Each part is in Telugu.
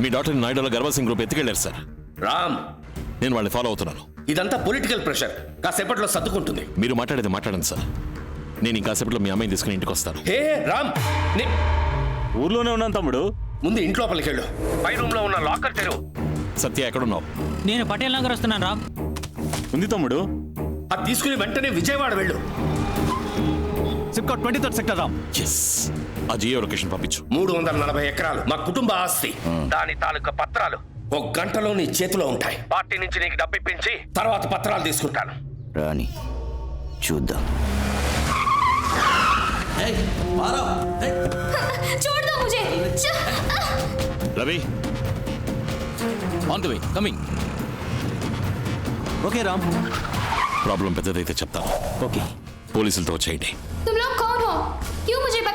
మీ డాక్టర్ నాయుడులో గర్భసింగ్ గ్రూప్ ఎత్తుకెళ్ళారు సార్. రామ్. నేను వాళ్ళని ఫాలో అవుతున్నాను. ఇదంతా పొలిటికల్ ప్రెషర్. కాసేపట్లో సర్దుకుంటుంది. మీరు మాట్లాడేది మాట్లాడండి సార్. నేను ఇంకాసేపట్లో మీ అమ్మాయిని తీసుకుని ఇంటికి వస్తాను. హే రామ్. నే- ఊర్లోనే ఉన్నాను తమ్ముడు. ముందు ఇంట్లోపలికి వెళ్ళు. పై రూమ్లో ఉన్న లాకర్ తెరువు. సత్య ఎక్కడున్నావు? నేను పటేల్ నగర్ వస్తున్నాను రామ్. ఉంది తమ్ముడు. అది తీసుకుని వెంటనే విజయవాడ వెళ్ళు. SIPCOT twenty third sector Ram S ఆ జియో లొకేషన్ పంపించు మూడు వందల నలభై ఎకరాలు మా కుటుంబ ఆస్తి దాని తాలూకా పత్రాలు ఒక గంటలో నీ చేతిలో ఉంటాయి పార్టీ నుంచి నీకు డబ్బు ఇప్పించి తర్వాత పత్రాలు తీసుకుంటాను రాని చూద్దాం छोड़ दो मुझे च- Ravi on the way coming okay Ram problem పెద్దదైతే చెప్తాను ఓకే పోలీసులతో వచ్చేయండి तुम लोग कौन हो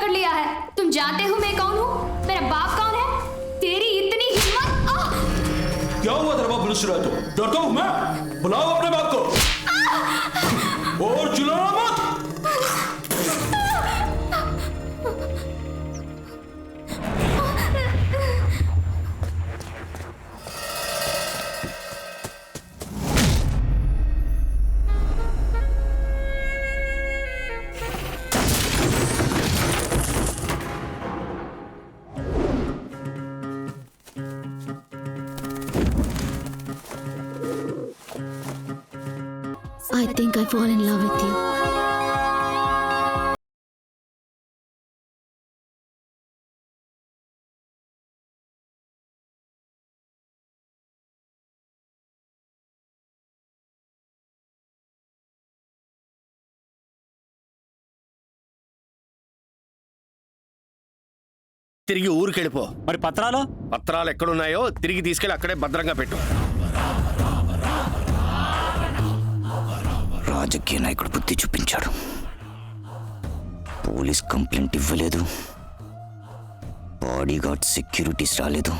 पकड़ लिया है। तुम जानते हो मैं कौन हूँ? मेरा बाप कौन है? तेरी इतनी हिम्मत! क्या हुआ तेरा बाप पुलिस रहा तो डरता हूँ मैं। बुलाओ अपने बाप को। और चिल्लाना I think I fall in love with you. తిరిగి ఊరికి వెళ్ళిపో మరి పత్రాలు? పత్రాలు ఎక్కడున్నాయో తిరిగి తీసుకెళ్ళి అక్కడే భద్రంగా పెట్టు. రాజకీయ నాయకుడు బుద్ధి చూపించాడు పోలీస్ కంప్లైంట్ ఇవ్వలేదు. బాడీగార్డ్ సెక్యూరిటీస్ రాలేదు.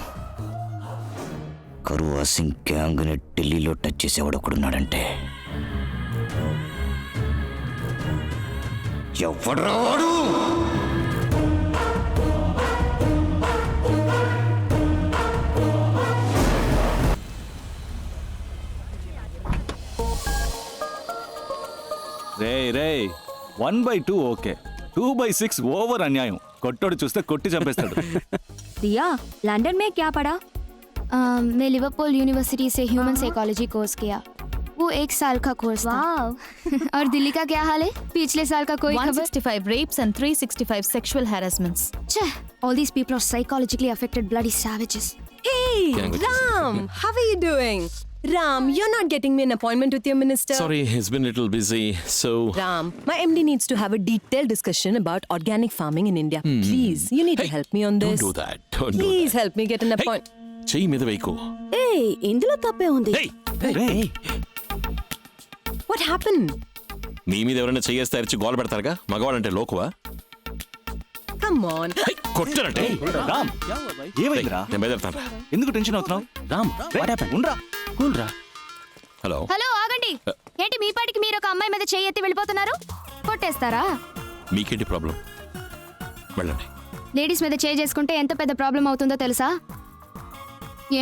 కరువా సింగ్ గ్యాంగ్ని ఢిల్లీలో టచ్ చేసేవాడు ఒకడున్నాడంటే. ఎవడు వాడు? రే రే one by two okay two by six over అన్యాయం కొట్టోడు చూస్తే కొట్టి చంపేస్తాడు दिया लंदन में क्या पढ़ा अम, मैं लिवरपूल यूनिवर्सिटी से ह्यूमन साइकोलॉजी कोर्स किया वो एक साल का कोर्स था वाओ और दिल्ली का क्या हाल है पिछले साल का कोई खबर 165 rapes and 365 sexual harassments. Cheh, all these people are psychologically affected bloody savages. Hey, Gang. Ram, how are you doing? Ram, you're not getting me an appointment with your minister. Sorry he's been little busy so Ram, my MD needs to have a detailed discussion about organic farming in India. Please, you need to help me on this. Don't do that don't do Please help me get an appointment. చెయ్యి మీద వేయకు Hey, ఇందులో తప్పే ఉంది. Hey! What happened? మీ మీద ఎవరైనా చెయ్యేస్తే అరిచి గోల పెడతారుగా మగవాడంటే లోకువా Come on. కొట్టారంటే? రామ్. ఏమైందిరా? నేను బయలుదేరుతాను. ఎందుకు టెన్షన్ అవుతున్నావు? రామ్ ఉండ్రా. కూల్ రా హలో. హలో ఆగండి. ఏంటి మీ పాటికి మీరు ఒక అమ్మాయి మీద చెయ్యి ఎత్తి వెళ్ళిపోతున్నారు? కొట్టేస్తారా? మీకేంటి ప్రాబ్లం వెళ్ళండి. లేడీస్ మీద చేయి చేసుకుంటే ఎంత పెద్ద ప్రాబ్లం అవుతుందో తెలుసా?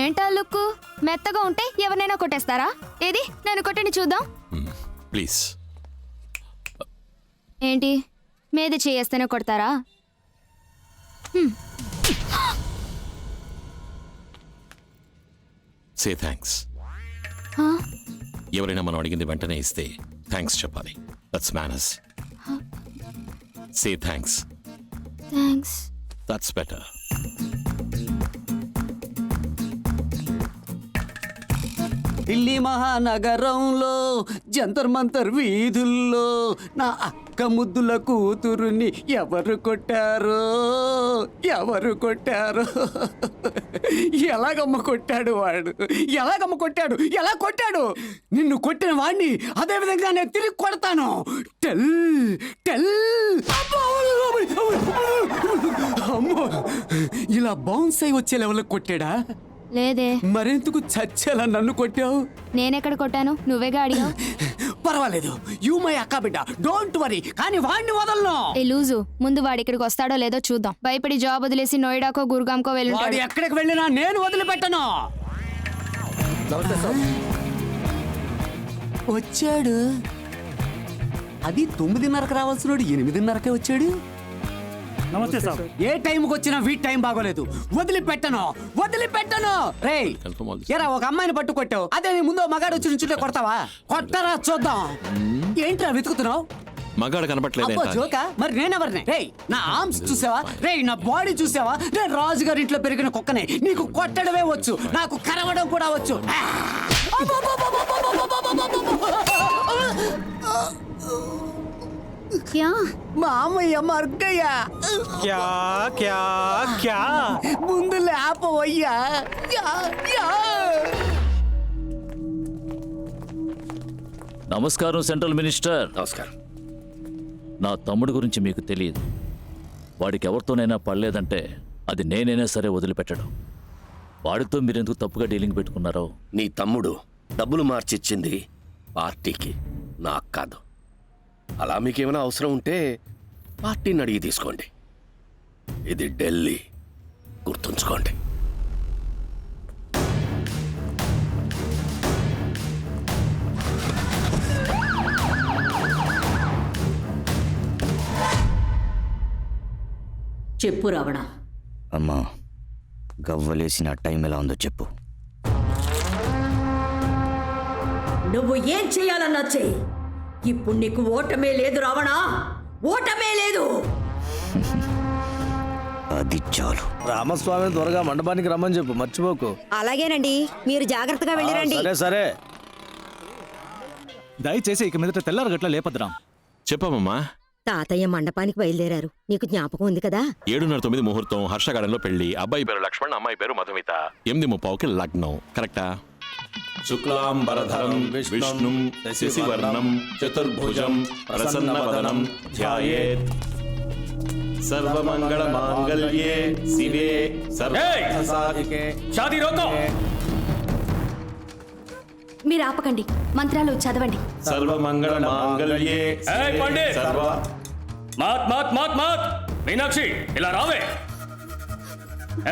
ఏంటా లుక్ మెత్తగా ఉంటే ఎవరినైనా కొట్టేస్తారా? ఏది? నన్ను కొట్టండి చూద్దాం. ప్లీజ్ ఏంటి? మీద చేయేస్తేనే కొడతారా? సే థ్యాంక్స్ హా? ఎవరైనా మనం అడిగింది వెంటనే ఇస్తే థ్యాంక్స్ చెప్పాలి. That's manners say thanks thanks that's better Delhi మహానగరంలో జంతర్ మంతర్ వీధుల్లో నా అక్క ముద్దుల కూతురుని ఎవరు కొట్టారో? ఎవరు కొట్టారో? ఎలాగమ్మ కొట్టాడు వాడు? ఎలాగమ్మ కొట్టాడు? ఎలా కొట్టాడు? నిన్ను కొట్టిన వాడిని అదే విధంగా నేను తిరిగి కొడతాను. Tell tell. అమ్మో ఇలా బౌన్స్ అయి వచ్చే లెవెల్లో కొట్టాడా? లేదే. మరెందుకు చచ్చేలా నన్ను కొట్టావు? నేనెక్కడ కొట్టాను? నువ్వేగా అడిగావు పర్వాలేదు. యూ మై అక్క బిడ్డ. డోంట్ వరీ కానీ వాడిని వదలను. ఏ లూజు ముందు వాడు ఇక్కడికి వస్తాడో లేదో చూద్దాం. భయపడి జాబ్ వదిలేసి నోయిడాకో గురుగాంకో వాడు ఎక్కడికి వెళ్ళినా నేను వదిలిపెట్టను. వచ్చాడు. అది తొమ్మిదిన్నరకు రావాల్సినోడు ఎనిమిదిన్నరకే వచ్చాడు. నమస్తే సార్. ఏ టైంకి వచ్చినా వీటి టైం బాగోలేదు. వదిలిపెట్టను వదిలిపెట్టను. రే all this. ఎరా ఒక అమ్మాయిని పట్టు కొట్టావు అదే నీ ముందు మగాడు వచ్చి నుంచుంటే కొడతావా? కొట్టరా చూద్దాం. ఏంట్రా వెతుకుతున్నావు? మగాడు అబ్బో కనపట్లేదేంట జోకా? మరి నేనెవరిని? రే నా ఆర్మ్స్ చూసావా? రే నా బాడీ చూసావా? నేను రాజుగారి ఇంట్లో పెరిగిన కుక్కనే. నీకు కొట్టడమే వచ్చు. నాకు కరవడం కూడా వచ్చు. ఆ! క్యా మా అమ్మయ్య మర్గయ్య క్యా క్యా క్యా ముందు లేపవయ్యా యా, యా. నమస్కారం సెంట్రల్ మినిస్టర్. నమస్కారం. నా తమ్ముడు గురించి మీకు తెలియదు. వాడికి ఎవరితోనైనా పడలేదంటే అది నేనైనా సరే వదిలిపెట్టడం. వాడితో మీరెందుకు తప్పుగా డీలింగ్ పెట్టుకున్నారో? నీ తమ్ముడు డబ్బులు మార్చిచ్చింది పార్టీకి నాకు కాదు. అలా మీకేమైనా అవసరం ఉంటే పార్టీని అడిగి తీసుకోండి. ఇది ఢిల్లీ. గుర్తుంచుకోండి. చెప్పు రావణ. అమ్మా గవ్వలేసిన టైం ఎలా ఉందో చెప్పు. నువ్వు ఏం చేయాలన్నా చెయ్యి. ఇప్పుడు నీకు ఓటమే లేదు రావణ. ఓటమే లేదు. అది చాలు. రామస్వామి త్వరగా మండపానికి రమ్మని చెప్పు మర్చిపోకు. అలాగేనండి మీరు జాగ్రత్తగా వెళ్ళిరండి. సరే సరే. దయచేసి ఇక మీదట తెల్లారు గట్ల లేపద్రాం చెప్పమ్మా. తాతయ్య మండపానికి బయలుదేరారు. నీకు జ్ఞాపకం ఉంది కదా? ఏడున్నర తొమ్మిది ముహూర్తం హర్షగార్డెన్లో పెళ్ళి అబ్బాయి పేరు లక్ష్మణ్ అమ్మాయి పేరు మధుమిత. ఎనిమిది ముప్పావుకి లగ్నం. కరెక్టా? శుక్లాంబరధరం విష్ణుం శశివర్ణం చతుర్భుజం ప్రసన్నవదనం ధ్యాయేత్. సర్వమంగళ మాంగళ్యే శివే సర్వసాధికే షాదీ రోకో! మీరు ఆపకండి మంత్రాలు చదవండి. సర్వమంగళ మాంగళ్యే! సర్వ. మాత్ మాత్ మాత్ మాత్! మీనాక్షి ఇలా రావే!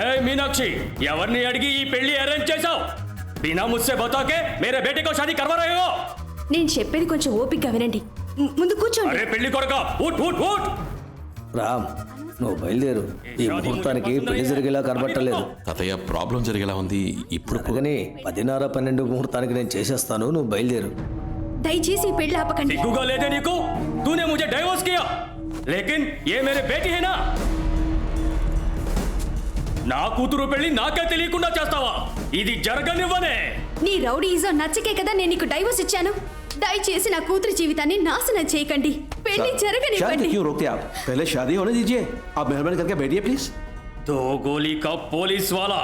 ఏ మీనాక్షి ఎవరిని అడిగి ఈ పెళ్ళి అరేంజ్ చేశావు? బినా ముస్సే బతాకే మేరే బేటే షాదీ కర్వా రహే హో నేను చెప్పేది కొంచెం ఓపికగా వినండి ము- ముందు కూర్చోండి అరే పెళ్లి కొడక ఊట్ ఊట్ ఊట్ రామ్ నువ్వు బయలుదేరు ఈ ముహూర్తానికి పెళ్లి జరిగేలా కనబట్టలేదు తాతయ్య ప్రాబ్లం జరిగేలా ఉంది ఇప్పుడు అందుకని పదిన్నర పన్నెండు ముహూర్తానికి నేను చేసేస్తాను నువ్వు బయలుదేరు దయచేసి ఈ పెళ్లి ఆపకండి सिग्गू लेदे नीकू तूने मुझे डाइवोर्स किया लेकिन ये मेरे बेटी है ना నా కూతురు పెళ్లి నాకే తెలియకుండా చేస్తావా ఇది జరగనివ్వనే నీ రౌడీజం నచ్చకే కదా నేను నీకు డైవర్స్ ఇచ్చాను దయచేసి నా కూతురి జీవితాన్ని నాశనం చేయకండి పెళ్లి జరగనివ్వండి रोकते आप पहले शादी होने दीजिए आप मेहरबानी करके बैठिए प्लीज दो गोली का पुलिस वाला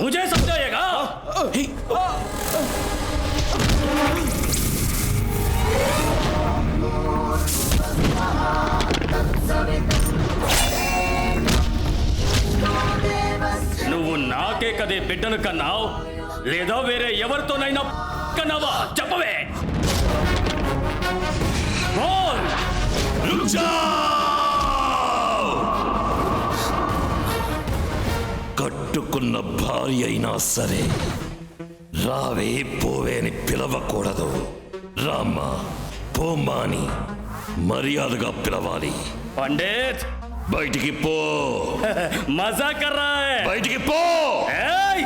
मुझे समझाएगा బిడ్డను కన్నావు? లేదా వేరే ఎవరితోనైనా కన్నావా? చెప్పవే! కట్టుకున్న భార్య అయినా సరే రావే పోవే అని పిలవకూడదు. రామ్మా పోమ్మా అని మర్యాదగా పిలవాలి. పండిత్! బయటికి పో మజా కర్ రా హై. బయటికి పో ఏయ్!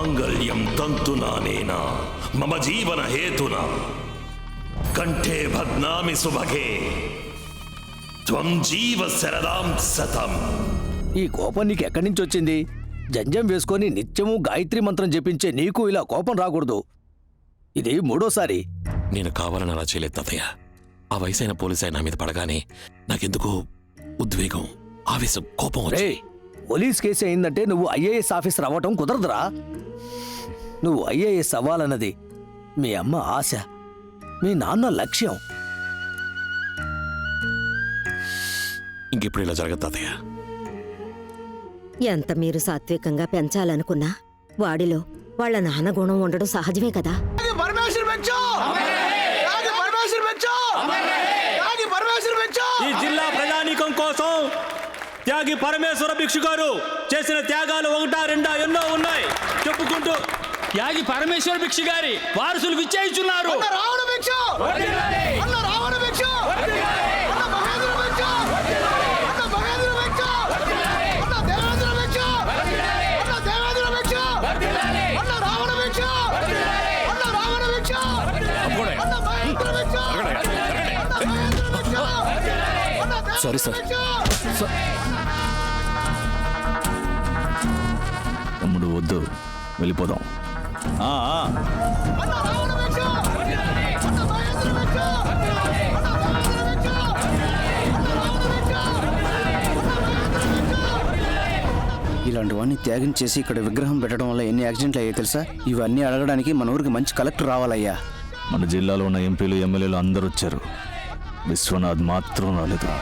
మాంగళ్యం తంతునానేన మమ జీవన హేతున? కంఠే భద్నామి సుభగే. త్వం జీవ శరదాం సతం. ఈ కోపం నీకు ఎక్కడి నుంచి వచ్చింది? జంజం వేసుకొని నిత్యము గాయత్రి మంత్రం జపించే నీకు ఇలా కోపం రాకూడదు. ఇది మూడోసారి. నేను కావాలని అలా చేయలేదు తాతయ్య. ఆ వయసైన పోలీస్ అయిన మీద పడగానే నాకెందుకో ఉద్వేగం ఆవేశం కోపం రే పోలీస్ కేసు అయిందంటే నువ్వు ఐఏఎస్ ఆఫీసర్ అవ్వటం కుదరదురా. నువ్వు ఐఏఎస్ అవ్వాలన్నది మీ అమ్మ ఆశ మీ నాన్న లక్ష్యం. ఇంకెప్పుడు ఇలా జరగదు తాతయ్య? ఎంత మీరు సాత్వికంగా పెంచాలనుకున్నా వాడిలో వాళ్ళ నాన్న గుణం ఉండడం సహజమే కదా ఈ జిల్లా ప్రజానీకం కోసం త్యాగి పరమేశ్వర భిక్షు గారు చేసిన త్యాగాలు ఒకటా రెండా ఎన్నో ఉన్నాయి చెప్పుకుంటూ త్యాగి పరమేశ్వర భిక్షు గారి వారసులు విచ్చేయిచున్నారు సారీ సార్ వెళ్ళిపోదాం. ఆ, ఆ. ఇలాంటి వాడిని త్యాగం చేసి ఇక్కడ విగ్రహం పెట్టడం వల్ల ఎన్ని యాక్సిడెంట్లు అయ్యాయి తెలుసా? ఇవన్నీ అడగడానికి మన ఊరికి మంచి కలెక్టర్ రావాలయ్యా. మన జిల్లాలో ఉన్న ఎంపీలు ఎమ్మెల్యేలు అందరూ వచ్చారు. విశ్వనాథ్ మాత్రం రాలేదు.